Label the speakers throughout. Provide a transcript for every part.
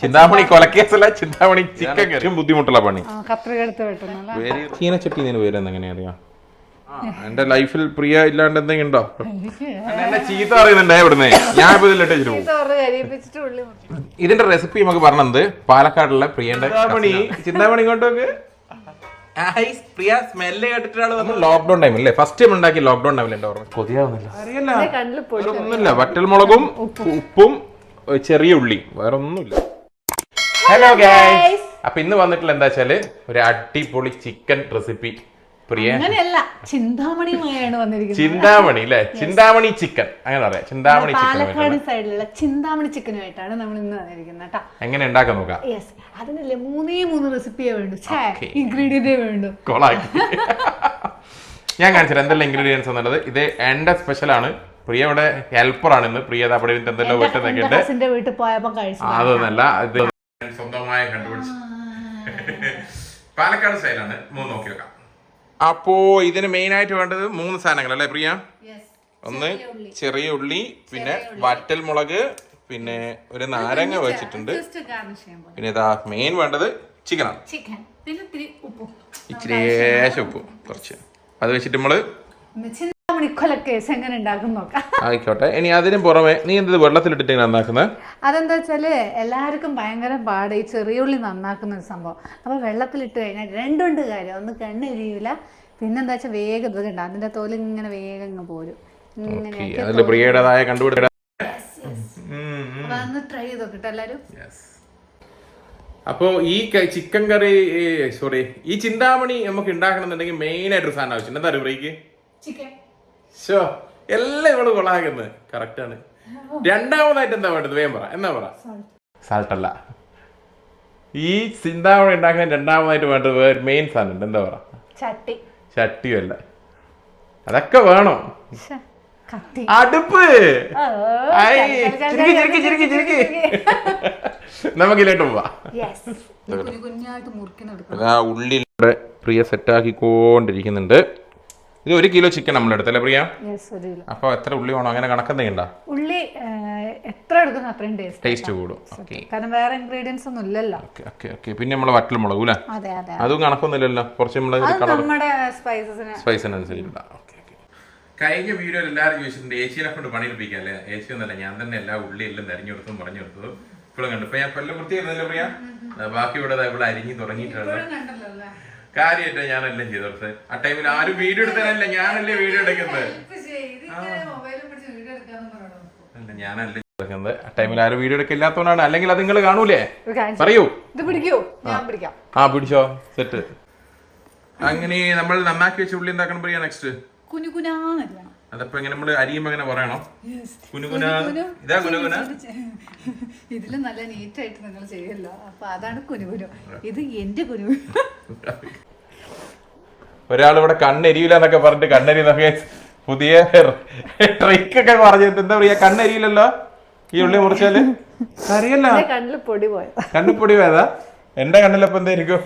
Speaker 1: ചിന്താമണി കൊലക്കേസല്ല ചിന്താമണി ചിക്കൻ കറിയും ബുദ്ധിമുട്ടുള്ള പണി.
Speaker 2: ആ, കത്രിക എടുത്ത് വെട്ടുന്നല്ല
Speaker 1: ചീനച്ചട്ടി ഇതിന് പേരെന്ന് എങ്ങനെയാ അറിയാം? എന്റെ ലൈഫിൽ പ്രിയ ഇല്ലാണ്ട് എന്തെങ്കിലും ഉണ്ടോ? എന്നെ ചീത്ത അറിയുന്നുണ്ടേ ഇവിടുന്ന്. ഞാൻ ഇപ്പൊ ഇതിലിട്ട് പോകും. ഇതിന്റെ റെസിപ്പി നമുക്ക് പറഞ്ഞത് പാലക്കാടുള്ള പ്രിയന്റെ ചിന്താമണി. ചിന്താമണി ഇങ്ങോട്ടേക്ക് പ്രിയ സ്മെല്ല് കേട്ടിട്ടാണ് ലോക്ക്ഡൌൺ ടൈം അല്ലേ? ഫസ്റ്റ് ടൈം ഉണ്ടാക്കി ലോക്ക്ഡൌൺ ടൈമിൽ എന്റെ ഓർമ്മ? കൊതിയാവുന്നില്ല. അറിയില്ല.
Speaker 2: ഒന്നുമില്ല. കണ്ണിൽ
Speaker 1: മുളകും ഒന്നുമില്ല വറ്റൽമുളകും ഉപ്പും ചെറിയ ഉള്ളി. വേറെ ഒന്നുമില്ല ഹലോ ഗൈസ് അപ്പൊ ഇന്ന് വന്നിട്ടുള്ള എന്താ വെച്ചാൽ ഒരു അടിപൊളി ചിക്കൻ റെസിപ്പി പ്രിയ.
Speaker 2: അങ്ങനെയല്ല ചിന്താമണിയുമായാണ് വന്നിരിക്കുന്നത്.
Speaker 1: ചിന്താമണി അല്ലെ? ചിന്താമണി ചിക്കൻ അങ്ങനെ പറയാം. ചിന്താമണി
Speaker 2: പാലക്കാട്
Speaker 1: ചിക്കൻ
Speaker 2: സൈഡിലുള്ള ചിന്താമണി ചിക്കനുമായിട്ടാണ് നമ്മൾ ഇന്ന് വന്നിരിക്കുന്നത് കേട്ടോ
Speaker 1: എങ്ങനെ ഉണ്ടാക്കാൻ നോക്കാം?
Speaker 2: യെസ് അതിനല്ലേ മൂന്നേ മൂന്ന് റെസിപ്പിയേ വേണ്ടു. ഛേ
Speaker 1: Okay.
Speaker 2: വേണ്ടു.
Speaker 1: കൊളാക്കി ഞാൻ കാണിച്ചത് എന്തെല്ലാം ഇൻഗ്രീഡിയൻസ് എന്നുള്ളത്? ഇത് എന്റെ സ്പെഷ്യൽ ആണ്. പ്രിയ ഇവിടെ ഹെൽപ്പർ ആണ് ഇന്ന്. പ്രിയ അവിടെ എന്തെല്ലാം വെട്ടുന്നൊക്കെ ഉണ്ട്.
Speaker 2: കസിന്റെ വീട്ടിൽ പോയപ്പോ കഴിച്ചു
Speaker 1: അതൊന്നല്ല ഇത് സ്വന്തമായി കണ്ടുപിടിച്ചു. പാലക്കാട് സ്റ്റൈലാണ് മൂന്ന് നോക്കി വെക്കാം. അപ്പോ ഇതിന് മെയിൻ ആയിട്ട് വേണ്ടത് മൂന്ന് സാധനങ്ങൾ അല്ലേ പ്രിയ? ഒന്ന് ചെറിയ ഉള്ളി. പിന്നെ വറ്റൽ മുളക് പിന്നെ ഒരു നാരങ്ങ വെച്ചിട്ടുണ്ട്. പിന്നെ ഇതാ മെയിൻ വേണ്ടത് ചിക്കനാണ് ഇച്ചിരി ഉപ്പ്. കുറച്ച്. അത് വെച്ചിട്ട്
Speaker 2: നമ്മൾ കൊലക്കേസ് എങ്ങനെ ഉണ്ടാക്കും നോക്കാം.
Speaker 1: ആയിക്കോട്ടെ. ഇനി അതിന് പുറമെ നീ എന്ത് വെള്ളത്തിലിട്ടിട്ട് നന്നാക്കുന്നത്
Speaker 2: അതെന്താ വെച്ചാൽ എല്ലാവർക്കും ഭയങ്കര പാട് ഈ ചെറിയുള്ളി നന്നാക്കുന്ന ഒരു സംഭവം. അപ്പൊ വെള്ളത്തിലിട്ട് കഴിഞ്ഞാൽ രണ്ടുണ്ട് കാര്യം. ഒന്ന് കണ്ണെരിയൂല പിന്നെന്താ വെച്ചാൽ വേഗം ഇത് അതിന്റെ തോൽ ഇങ്ങനെ വേഗം ഇങ്ങ് പോരും.
Speaker 1: ഇങ്ങനെ പ്രിയയുടേതായ
Speaker 2: അതൊന്ന് ട്രൈ ചെയ്ത് നോക്കട്ടെ എല്ലാരും.
Speaker 1: അപ്പോ ഈ ചിക്കൻ കറി സോറി ഈ ചിന്താമണി നമുക്ക് ഉണ്ടാക്കണം എന്നുണ്ടെങ്കിൽ മെയിൻ ആയിട്ട് ഒരു സാധനം ആവശ്യം എന്താ ബ്രേക്ക്?
Speaker 2: ചിക്കൻ
Speaker 1: ഷോ എല്ലാം ഇവൾ കൊള്ളാകുന്നത് കറക്റ്റ് ആണ്. രണ്ടാമതായിട്ട് എന്താ വേണ്ടത്? വേഗം പറ. എന്നാ പറ? സാൾട്ട് അല്ല. ഈ ചിന്താമണി ഉണ്ടാക്കാൻ രണ്ടാമതായിട്ട് വേണ്ടത് വേറെ മെയിൻ സാധനം ഉണ്ട്. എന്താ പറ?
Speaker 2: ചട്ടി.
Speaker 1: ചട്ടിയും അല്ല. അതൊക്കെ വേണം. അടുപ്പ്. നമുക്കില്ലേട്ട് പോവാ. ഉള്ളി പ്രിയ സെറ്റാക്കിക്കൊണ്ടിരിക്കുന്നുണ്ട് ഇത് ഒരു കിലോ ചിക്കൻ
Speaker 2: നമ്മൾ എടുത്തല്ലേ പ്രിയ?
Speaker 1: അപ്പൊ എത്ര ഉള്ളി വേണോ? അങ്ങനെ കണക്കെന്തെങ്കിലും
Speaker 2: ഉള്ളി എത്ര എടുക്കുന്ന അത്രയും ടേസ്റ്റ്
Speaker 1: ടേസ്റ്റ് കൂടും. ഓക്കെ
Speaker 2: കാരണം വേറെ ഇൻഗ്രീഡിയൻസ് ഒന്നും ഇല്ലല്ലോ.
Speaker 1: ഓക്കെ ഓക്കെ ഓക്കെ പിന്നെ നമ്മൾ വറ്റൽ മുളക് അല്ലേ?
Speaker 2: അതെ അതെ
Speaker 1: അതും. കണക്കൊന്നുമില്ലല്ലോ കുറച്ച് നമ്മൾ
Speaker 2: നമ്മുടെ സ്പൈസസിന്
Speaker 1: സ്പൈസിനനുസരിച്ചുള്ള ഓക്കെ ഓക്കെ കഴിഞ്ഞ വീഡിയോയിൽ എല്ലാവരും ചോദിച്ചിട്ടുണ്ട് ഏച്ചിനെ കൊണ്ട് പണിയെടുപ്പിക്കാം അല്ലേ? ഏച്ചി ഒന്നല്ല ഞാൻ തന്നെ എല്ലാ ഉള്ളി എല്ലാം തെരഞ്ഞെടുത്തും പറഞ്ഞെടുത്തു ഇപ്പോഴും കണ്ടു. ഇപ്പൊ ഞാൻ കൊല്ലം വൃത്തിയായിരുന്നല്ലോ പ്രിയ. ബാക്കി ഇവിടെ ഇവിടെ അരിഞ്ഞു തുടങ്ങിയിട്ടുണ്ട്. കാര്യമായിട്ട് ഞാനല്ലേ ചെയ്തു ആ ടൈമിൽ ആരും വീഡിയോ എടുത്തതല്ല ഞാനല്ലേ വീഡിയോ എടുക്കുന്നത്. അല്ല ഞാനല്ലേ എടുക്കുന്നത്. ആ ടൈമിൽ ആരും വീഡിയോ എടുക്കില്ലാത്തവനാണ് അല്ലെങ്കിൽ അത് നിങ്ങൾ കാണൂലേ. പറയൂ.
Speaker 2: ഇത് പിടിക്കോ. ഞാൻ പിടിക്കാം.
Speaker 1: ആ പിടിച്ചോ. സെറ്റ്. അങ്ങനെ നമ്മൾ നന്നാക്കി വെച്ച ഉള്ളി എന്താക്കണം പറയാ നെക്സ്റ്റ് അതപ്പോ ഇങ്ങനെ നമ്മൾ അരിയുമ്പോ അങ്ങനെ പറയണം? കുനുകുന ഇതാ കുനുകുന
Speaker 2: ഇതിൽ നല്ല നീറ്റായിട്ട് നിങ്ങൾ ചെയ്യല്ലോ. അപ്പൊ അതാണ് കുനുകുനു ഇത് എന്റെ കുനു.
Speaker 1: ഒരാൾ ഇവിടെ കണ്ണെരിയില്ല എന്നൊക്കെ പറഞ്ഞിട്ട് കണ്ണെരിന്നൊക്കെ പുതിയ ട്രിക്ക് ഒക്കെ പറഞ്ഞിട്ട് എന്താ പറയാ കണ്ണെരിയില്ലല്ലോ ഈ ഉള്ളി മുറിച്ചാൽ? അറിയല്ല
Speaker 2: എന്റെ കണ്ണിൽ പൊടി പോയത്.
Speaker 1: എന്റെ കണ്ണിലപ്പോ എന്തായിരിക്കും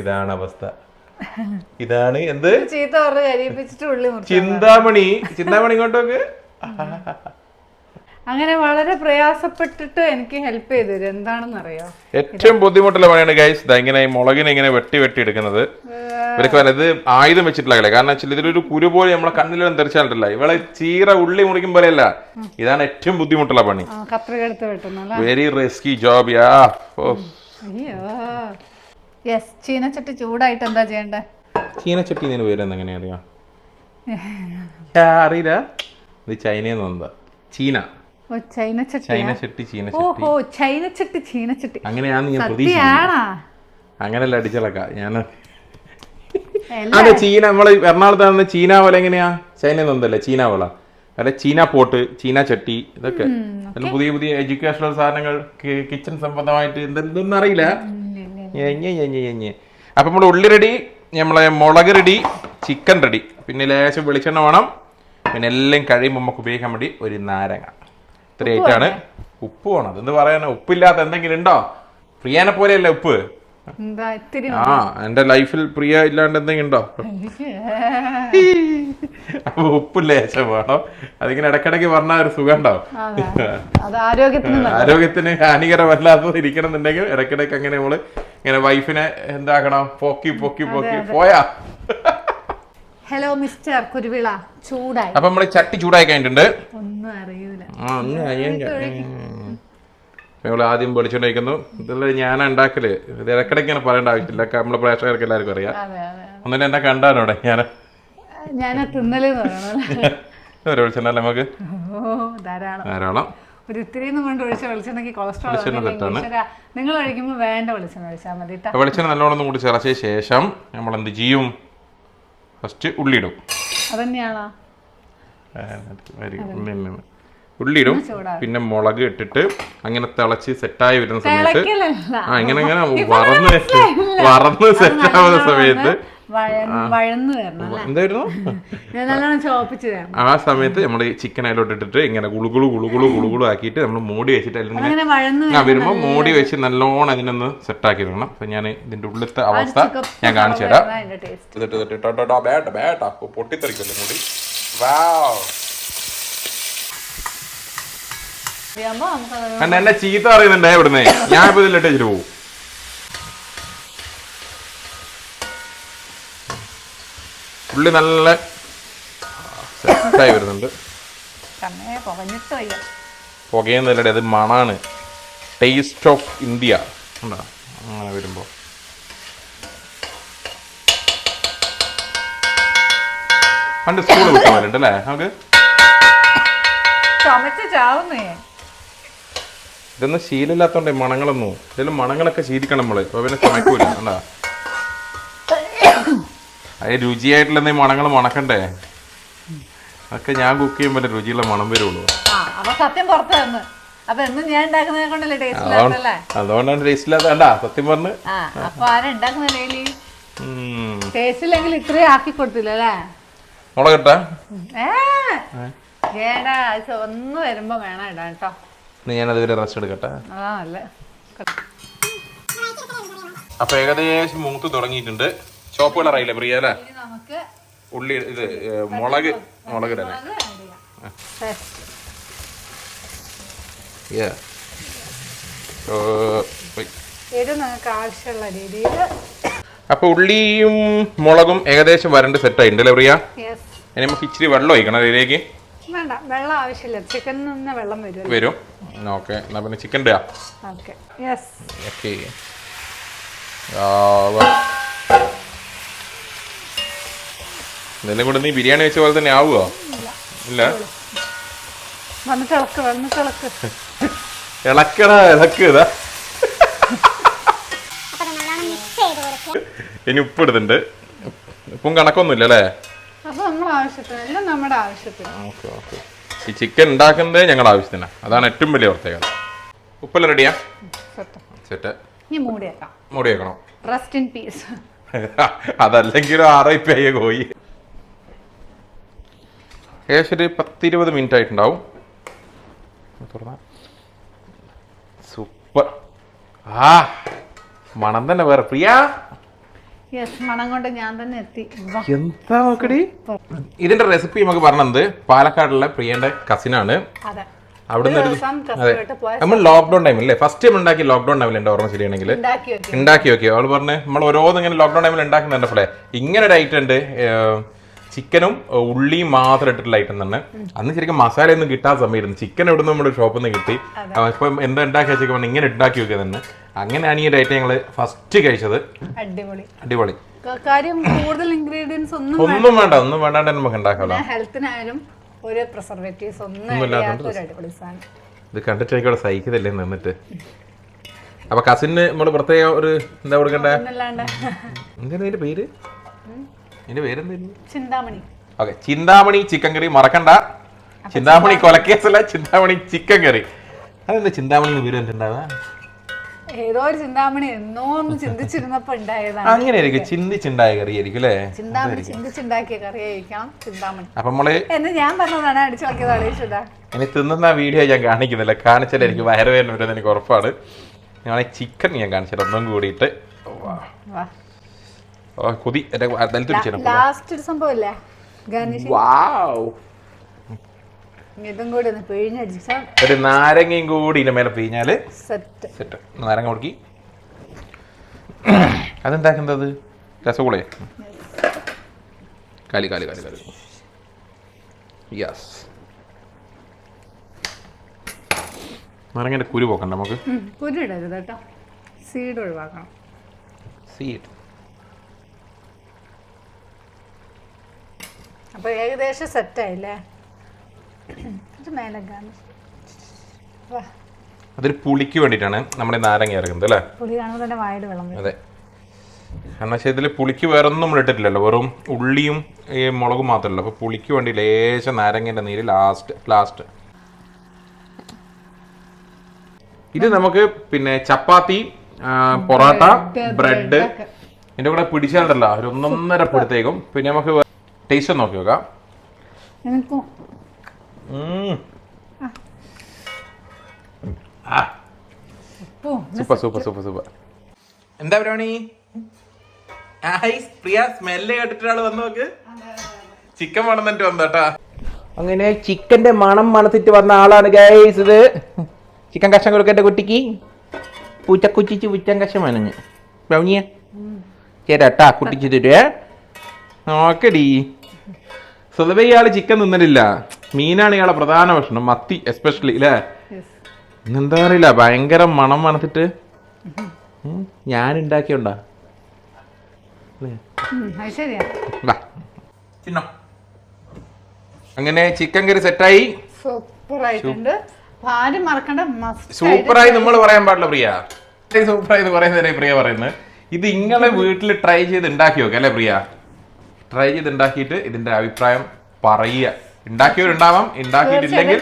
Speaker 1: ഇതാണ് അവസ്ഥ. ഇതാണ് എന്ത്?
Speaker 2: ചീത്ത പറഞ്ഞു
Speaker 1: ചിന്താമണി. ചിന്താമണി ഇങ്ങോട്ടോക്ക്
Speaker 2: അങ്ങനെ വളരെ പ്രയാസപ്പെട്ടിട്ട് എനിക്ക് ഹെൽപ്പ് ചെയ്തു എന്താണെന്നറിയോ? എന്താണെന്ന് അറിയാം
Speaker 1: ഏറ്റവും ബുദ്ധിമുട്ടുള്ള പണിയാണ് ഗൈസ് ഇങ്ങനെ മുളകിനെ ഇങ്ങനെ വെട്ടി വെട്ടി എടുക്കുന്നത്. ഇവർക്ക് ഇത് ആയുധം വെച്ചിട്ടുള്ള കളി. കാരണം വെച്ചാൽ ഇതിലൊരു കുരു പോലെ നമ്മളെ കണ്ണിലും തെറിച്ചാലിട്ടില്ല ഇവളെ ചീറ ഉള്ളി മുറിക്കും പോലെയല്ല. ഇതാണ് ഏറ്റവും ബുദ്ധിമുട്ടുള്ള പണി. Very risky job yeah.
Speaker 2: അയ്യോ. യെസ് ചീനച്ചട്ടി ചൂടായിട്ട് എന്താ ചെയ്യണ്ടേ?
Speaker 1: ചീനച്ചട്ടി ഇതിന് പേരെന്ന് എങ്ങനെയാ അറിയാം? ആ, അറിയില്ല. ഇത് ചൈനയിൽ വന്നതാ ചീന.
Speaker 2: ചൈനച്ചട്ടി
Speaker 1: ചൈനച്ചട്ടി ചീനച്ചട്ടി
Speaker 2: ഓഹോ ചൈനച്ചട്ടി ചീനച്ചട്ടി
Speaker 1: അങ്ങനെയാന്ന് ഞാൻ പ്രതീക്ഷിച്ചു അങ്ങനെയല്ല അടിച്ചളക്ക. ഞാൻ അതെ ചീന നമ്മൾ എറണാകുളത്ത് നിന്ന് ചീന പോലെ എങ്ങനെയാ? ചൈനയിൽ നിന്നല്ലേ ചീന പോള അല്ലെ ചീന പോട്ട് ചീന ചട്ടി ഇതൊക്കെ. പുതിയ പുതിയ എഡ്യൂക്കേഷണൽ സാധനങ്ങൾ കിച്ചൺ സംബന്ധമായിട്ട് എന്തെന്തൊന്നും അറിയില്ല. അപ്പൊ നമ്മൾ ഉള്ളി റെഡി നമ്മളെ മുളക് റെഡി ചിക്കൻ റെഡി പിന്നെ ലേശം വെളിച്ചെണ്ണ വേണം. പിന്നെ എല്ലാം കഴിയുമ്പോൾ നമുക്ക് ഉപയോഗിക്കാൻ വേണ്ടി ഒരു നാരങ്ങ. ഇത്രയായിട്ടാണ് ഉപ്പ് വേണം എന്ന് പറയാനാ? ഉപ്പില്ലാത്ത എന്തെങ്കിലും ഉണ്ടോ? പ്രിയനെ പോലെയല്ല ഉപ്പ്?
Speaker 2: എന്താ
Speaker 1: ആ എന്റെ ലൈഫിൽ പ്രിയ ഇല്ലാണ്ട് എന്തെങ്കിലും ഉണ്ടോ? അപ്പൊ ഉപ്പ് ലേശം വേണം. അതിങ്ങനെ ഇടക്കിടക്ക് പറഞ്ഞാൽ ഒരു സുഖം ഉണ്ടാവും.
Speaker 2: അത്. ആരോഗ്യത്തിന്
Speaker 1: ആരോഗ്യത്തിന് ഹാനികരമല്ലാത്തത് ഇരിക്കണം എന്നുണ്ടെങ്കിൽ ഇടക്കിടക്ക് അങ്ങനെ നമ്മൾ ഇങ്ങനെ വൈഫിനെ എന്താക്കണം? പോക്കി പൊക്കി പൊക്കി. പോയാ?
Speaker 2: Hello mister Kuruvila. ചൂടായി.
Speaker 1: അപ്പൊ നമ്മൾ ചട്ടി ചൂടായി കഴിഞ്ഞിട്ടുണ്ട്.
Speaker 2: ഒന്നും അറിയൂല.
Speaker 1: ഞങ്ങൾ ആദ്യം വിളിച്ചോണ്ടിരിക്കുന്നു. കഴിക്കുന്നു ഇതെല്ലാം ഞാൻ ഉണ്ടാക്കൽ. ഇത് ഇടക്കിടക്ക് ഇങ്ങനെ പറയേണ്ട ആവശ്യമില്ല. നമ്മളെ പ്രേക്ഷകർക്ക് എല്ലാവർക്കും അറിയാം. ഒന്നിനെ എന്നെ കണ്ടാലോ ഞാൻ
Speaker 2: ഞാൻ തിന്നലെന്ന് പറയണല്ലേ
Speaker 1: ഒരു വെളിച്ചെണ്ണ അല്ലേ? നമുക്ക്?
Speaker 2: ധാരാളം.
Speaker 1: ധാരാളം.
Speaker 2: ഒരു ഇത്തിരി കൊണ്ട് ഒഴിച്ച വെളിച്ചെണ്ണയ്ക്ക് കൊളസ്ട്രോൾ നിങ്ങൾ ഒഴിക്കുമ്പോൾ വേണ്ട വെളിച്ചെണ്ണ ഒഴിച്ചാൽ മതി
Speaker 1: വെളിച്ചെണ്ണ നല്ലോണം കൂടി ചിറച്ച ശേഷം നമ്മൾ എന്ത് ചെയ്യും? ഫസ്റ്റ് ഉള്ളിയിടും
Speaker 2: അതന്നെയാണോ.
Speaker 1: ഉള്ളിയിടും പിന്നെ മുളക് ഇട്ടിട്ട് അങ്ങനെ തിളച്ച് സെറ്റായി വരുന്ന സമയത്ത്
Speaker 2: അങ്ങനെ
Speaker 1: ആ ഇങ്ങനെ ഇങ്ങനെ വറന്ന് വറന്ന് സെറ്റ് ആവുന്ന സമയത്ത്
Speaker 2: വഴന്ന്
Speaker 1: എന്തായിരുന്നു?
Speaker 2: ഞാൻ നല്ലോണം ചോപ്പിച്ച് തരണം.
Speaker 1: ആ സമയത്ത് നമ്മൾ ചിക്കൻ അതിലോട്ട് ഇട്ടിട്ട് ഇങ്ങനെ ഗുളുകുളു ഗുളുകുളു ഗുളുകുളു ആക്കിയിട്ട് നമ്മൾ മോടി വെച്ചിട്ട്
Speaker 2: അല്ലെങ്കിൽ
Speaker 1: ആ വരുമ്പോൾ മൂടി വെച്ച് നല്ലോണം അതിനൊന്ന് സെറ്റ് ആക്കി തരണം അപ്പൊ ഞാൻ ഇതിന്റെ ഉള്ളിലത്തെ അവസ്ഥ ഞാൻ കാണിച്ചു തരാം. പൊട്ടിത്തെറിക്കല്ലേ മൂടി? എന്നെ ചീത്ത അറിയുന്നുണ്ടേ ഇവിടുന്ന്. ഞാൻ ഇപ്പൊ ഇതിലിട്ട് വെച്ചിട്ട് പോകും ഉള്ളി നല്ല സെറ്റായി വരുന്നുണ്ട്. പുകയെന്നല്ലേ അത് മണാണ്. ടേസ്റ്റ് ഓഫ് ഇന്ത്യ ഉണ്ടോ? അങ്ങനെ വരുമ്പോൾ പണ്ട് സ്കൂൾ വിട്ട പോലെ നമുക്ക്? ഇതൊന്നും ശീലമില്ലാത്തോണ്ടേ മണങ്ങളൊന്നും. ഇതിലും മണങ്ങളൊക്കെ ശീലിക്കണം നമ്മൾ. അപ്പൊ പിന്നെ ചുമക്കൂല. കണ്ടാ? അത് രുചിയായിട്ടുള്ള എന്തെങ്കിലും മണങ്ങൾ മണക്കണ്ടേ? ഒക്കെ ഞാൻ കുക്ക് ചെയ്യുമ്പോൾ രുചിയുള്ള മണം വരുള്ളൂ.
Speaker 2: സത്യം പുറത്ത് വന്ന്. അപ്പൊ എന്നും ഞാൻ ഉണ്ടാക്കുന്നതിനെ കൊണ്ടല്ലേ ടേസ്റ്റ് ഇല്ലാത്തല്ലേ
Speaker 1: അതുകൊണ്ടാണ് ടേസ്റ്റ് സത്യം പറഞ്ഞു.
Speaker 2: അപ്പൊ. ടേസ്റ്റ് ഇല്ലെങ്കിൽ ഇത്രയും ആക്കി കൊടുത്തില്ല അല്ലേ?
Speaker 1: മുളക് ഇട്ടാ
Speaker 2: ഏടാ അത് ഒന്ന് വരുമ്പോ വേണം കേട്ടോ.
Speaker 1: ഞാൻ അതുവരെ റെസ്റ്റ് എടുക്കട്ടെ.
Speaker 2: ആ
Speaker 1: അപ്പൊ ഏകദേശം മൂത്ത് തുടങ്ങിയിട്ടുണ്ട്. ചോപ്പ് കളർ ആയില്ലേ പ്രിയ അല്ലേ? ഉള്ളി ഇത് മുളക് മുളക് ഇടണേ
Speaker 2: നിങ്ങൾക്ക് ആവശ്യമുള്ള രീതിയിൽ
Speaker 1: അപ്പൊ ഉള്ളിയും മുളകും ഏകദേശം വരണ്ട് സെറ്റ് ആയിട്ടുണ്ട് അല്ലേ പ്രിയ? ഇനി നമുക്ക് ഇച്ചിരി വെള്ളം ഒഴിക്കണം ഇതിലേക്ക്?
Speaker 2: വേണ്ട വെള്ളം ആവശ്യമില്ല. ചിക്കനിൽ നിന്ന് വെള്ളം വരും
Speaker 1: വരും. ഓക്കെ എന്നാ പിന്നെ ചിക്കൻ ഇടുക
Speaker 2: ഓക്കെ യെസ്
Speaker 1: ഓക്കെ ഇതിനെ കൂടെ നീ ബിരിയാണി വെച്ച പോലെ തന്നെ ആവുമോ ഇല്ല.
Speaker 2: വന്നിട്ട് ഇളക്ക് വന്നിട്ട് ഇളക്ക്
Speaker 1: ഇളക്കടാ ഇളക്ക് ഇതാ. ഇനി ഉപ്പ് ഇടുന്നുണ്ട്. ഉപ്പും കണക്കൊന്നുമില്ല അല്ലേ ഈ ചിക്കൻ ഉണ്ടാക്കുന്നത് ഞങ്ങളുടെ ആവശ്യത്തിന്. അതാണ് ഏറ്റവും വലിയ പ്രത്യേകത. ഉപ്പെല്ലാം റെഡിയാ
Speaker 2: സെറ്റ്.
Speaker 1: സെറ്റ്.
Speaker 2: ഇനി മൂടി വെക്കാം
Speaker 1: മൂടി
Speaker 2: റെസ്റ്റ് ഇൻ പീസ്
Speaker 1: അതല്ലെങ്കിലും ആറ് പോയി. ഏകദേശം ഒരു പത്തിരുപത് മിനിറ്റ് ആയിട്ടുണ്ടാവും. സൂപ്പർ ആ മണം തന്നെ വേറെ. പ്രിയ?
Speaker 2: മണം കൊണ്ട് ഞാൻ തന്നെ എത്തി.
Speaker 1: എന്താ നോക്കടി? ഇതിന്റെ റെസിപ്പി നമുക്ക് പറഞ്ഞത് പാലക്കാടുള്ള പ്രിയന്റെ കസിനാണ്
Speaker 2: അതെ.
Speaker 1: അവിടെ നിന്ന് ഒരു
Speaker 2: ദിവസം
Speaker 1: അതെ. നമ്മൾ ലോക്ക്ഡൌൺ ടൈമിൽ അല്ലേ ഫസ്റ്റ് ടൈം ഉണ്ടാക്കി ലോക്ക്ഡൌൺ ടൈമിൽ എന്റെ ഓർമ്മ ശരിയാണെങ്കിൽ.
Speaker 2: ഉണ്ടാക്കി
Speaker 1: നോക്കി അവൾ പറഞ്ഞു നമ്മൾ ഓരോന്നും ഇങ്ങനെ ലോക്ക്ഡൌൺ ടൈമിൽ ഉണ്ടാക്കുന്നുണ്ടപ്പോഴേ ഇങ്ങനെ ഒരു ഐറ്റം ഉണ്ട്. ചിക്കനും ഉള്ളിയും മാത്രം ഇട്ടിട്ടുള്ള ഐറ്റം തന്നെ. അന്ന് ശരിക്കും മസാല ഒന്നും കിട്ടാത്ത സമയമായിരുന്നു. ചിക്കൻ എവിടെ നിന്ന് നമ്മുടെ ഷോപ്പിൽ നിന്ന് കിട്ടി. ഇപ്പം എന്താ ഉണ്ടാക്കി വെച്ചാൽ പറഞ്ഞ് ഇങ്ങനെ ഉണ്ടാക്കി വെക്കുക തന്നെ. അങ്ങനെയാണ് ഈ ഒരു ഐറ്റം ഞങ്ങൾ ഫസ്റ്റ് കഴിച്ചത്.
Speaker 2: അടിപൊളി.
Speaker 1: അടിപൊളി.
Speaker 2: കാര്യം കൂടുതൽ ഇൻഗ്രീഡിയൻസ് ഒന്നും
Speaker 1: ഒന്നും വേണ്ട. ഒന്നും വേണ്ടാണ്ട് നമുക്ക് ഉണ്ടാക്കാമല്ലോ
Speaker 2: ഹെൽത്തിനായാലും ഒരു പ്രിസർവേറ്റീവ്സ് ഒന്നും
Speaker 1: ഇത് കണ്ടിട്ട് എനിക്കവിടെ സഹിക്കുന്നില്ലേ നിന്നിട്ട്. അപ്പൊ കസിന് നമ്മൾ പ്രത്യേക ഒരു എന്താ കൊടുക്കണ്ടേ? എന്തായിരുന്നു പേര്? അതിന്റെ പേരെന്തായിരുന്നു?
Speaker 2: Chinthamani.
Speaker 1: Okay Chinthamani chicken curry മറക്കണ്ട. ചിന്താമണി കൊലക്കേസല്ല ചിന്താമണി ചിക്കൻ കറി. അതെന്താ ചിന്താമണി എന്ന് പേര് എന്തുണ്ടാവുക
Speaker 2: ഏതോ ഒരു ചിന്താമണി എന്നോ ഒന്ന് ചിന്തിച്ചിരുന്നപ്പോ ഉണ്ടായതാണ്.
Speaker 1: അങ്ങനെയായിരിക്കും. ചിന്തിച്ചുണ്ടായ കറി ആയിരിക്കും അല്ലേ?
Speaker 2: ചിന്താമണി ചിന്തിച്ചുണ്ടാക്കിയ കറിയായിരിക്കണം ചിന്താമണി.
Speaker 1: അപ്പൊ നമ്മൾ
Speaker 2: എന്ന് ഞാൻ പറഞ്ഞതാണ് അടിച്ചു നോക്കിയത് അളീഷിതാ
Speaker 1: ഇനി തിന്നുന്ന വീഡിയോ ഞാൻ കാണിക്കുന്നില്ല. കാണിച്ചാൽ എനിക്ക് വയറുവേദന വരുന്നത് എനിക്ക് ഉറപ്പാണ്. ഞാൻ ചിക്കൻ ഞാൻ കാണിച്ചിട്ട് ഒന്നും കൂടിയിട്ട്. വാ. കുതി. എന്റെ
Speaker 2: ലാസ്റ്റ് ഒരു ഇതും കൂടി ഒന്ന് പിഴിഞ്ഞടിച്ചാൽ
Speaker 1: ഒരു നാരങ്ങയും കൂടി ഇതിന്റെ മേലെ പിഴിഞ്ഞാൽ
Speaker 2: സെറ്റ്.
Speaker 1: സെറ്റ്. നാരങ്ങ കൊടുക്കി അതെന്താക്കുന്നത് രസഗുളയെ കാലി കാലി കാലി കാലി. യെസ് നാരങ്ങന്റെ കുരു പോക്കണ്ട നമുക്ക്.
Speaker 2: കുരു ഇടരുത് കേട്ടോ. സീഡ് ഒഴിവാക്കണം.
Speaker 1: സീഡ്
Speaker 2: അപ്പൊ ഏകദേശം സെറ്റായില്ലേ ഇത് മേലെ വാ.
Speaker 1: അതൊരു പുളിക്ക് വേണ്ടിയിട്ടാണ് നമ്മുടെ നാരങ്ങ ഇറങ്ങുന്നത് അല്ലേ?
Speaker 2: പുളി കാണുമ്പോൾ തന്നെ വായിൽ വെള്ളം
Speaker 1: അതെ. കാരണം വെച്ചാൽ ഇതിൽ പുളിക്ക് വേറെ ഒന്നും നമ്മൾ ഇട്ടിട്ടില്ലല്ലോ വെറും ഉള്ളിയും ഈ മുളകും മാത്രമല്ല. അപ്പോൾ പുളിക്ക് വേണ്ടി ലേശം നാരങ്ങേന്റെ നീര് ലാസ്റ്റ് ലാസ്റ്റ് ഇത് നമുക്ക് പിന്നെ ചപ്പാത്തി പൊറോട്ട ബ്രെഡ് ഇതിന്റെ കൂടെ പിടിച്ചാലുണ്ടല്ലോ ഒരു ഒന്നൊന്നര പിടുത്തേക്കും. പിന്നെ നമുക്ക് ടേസ്റ്റ് നോക്കി നോക്കാം സൂപ്പർ സൂപ്പർ സൂപ്പർ സൂപ്പർ. എന്താ പരിപാടി? പ്രിയ സ്മെല്ല് കേട്ടിട്ടൊരാൾ വന്നു നോക്ക്. ചിക്കൻ വളർന്നിട്ട് വന്നോട്ടാ അങ്ങനെ ചിക്കന്റെ മണം മണത്തിട്ട് വന്ന ആളാണ് ഗൈസ് ഇത്. ചിക്കൻ കഷ്ണം കൊടുക്കേണ്ട കുട്ടിക്ക്. പൂച്ചക്കുച്ചിച്ച് പുച്ചൻ കഷ്ണം മനഞ്ഞ് ബൗനിയ ചേട്ടാ കുട്ടിച്ച് തരുവേ നോക്കടി. സ്വതവേ ഇയാൾ ചിക്കൻ തിന്നലില്ല. മീനാണ് ഇയാളെ പ്രധാന ഭക്ഷണം മത്തി എസ്പെഷ്യലി അല്ലേ എന്താ അറിയില്ല ഭയങ്കര മണം മണത്തിട്ട് ഞാൻ ഉണ്ടാക്കിയുണ്ടാ. അങ്ങനെ ചിക്കൻ കറി സെറ്റായി.
Speaker 2: സൂപ്പർ ആയിട്ടുണ്ട് അപ്പൊ ആരും മറക്കണ്ട
Speaker 1: സൂപ്പറായി നമ്മൾ പറയാൻ പാടില്ല പ്രിയ. സൂപ്പറായി എന്ന് പ്രിയ പറയുന്നത്. ഇത് ഇങ്ങളെ വീട്ടിൽ ട്രൈ ചെയ്ത് ഉണ്ടാക്കി നോക്കാം അല്ലേ പ്രിയ? ട്രൈ ചെയ്ത് ഉണ്ടാക്കിയിട്ട് ഇതിന്റെ അഭിപ്രായം പറയുക. ഉണ്ടാക്കിയവരുണ്ടാവാം ഉണ്ടാക്കിയിട്ടില്ലെങ്കിൽ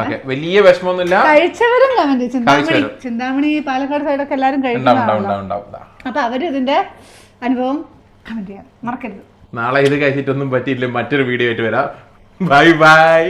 Speaker 1: ഓക്കെ വലിയ വിഷമമൊന്നുമില്ല.
Speaker 2: കഴിച്ചവരും കമന്റ് ചിന്താമണി. ചിന്താമണി പാലക്കാട് സൈഡൊക്കെ എല്ലാവരും
Speaker 1: ഉണ്ടാവും
Speaker 2: അപ്പൊ അവർ ഇതിന്റെ അനുഭവം കമന്റ് ചെയ്യാം മറക്കരുത്.
Speaker 1: നാളെ ഇത് കഴിച്ചിട്ടൊന്നും പറ്റിയില്ല മറ്റൊരു വീഡിയോ ആയിട്ട് വരാം. Bye bye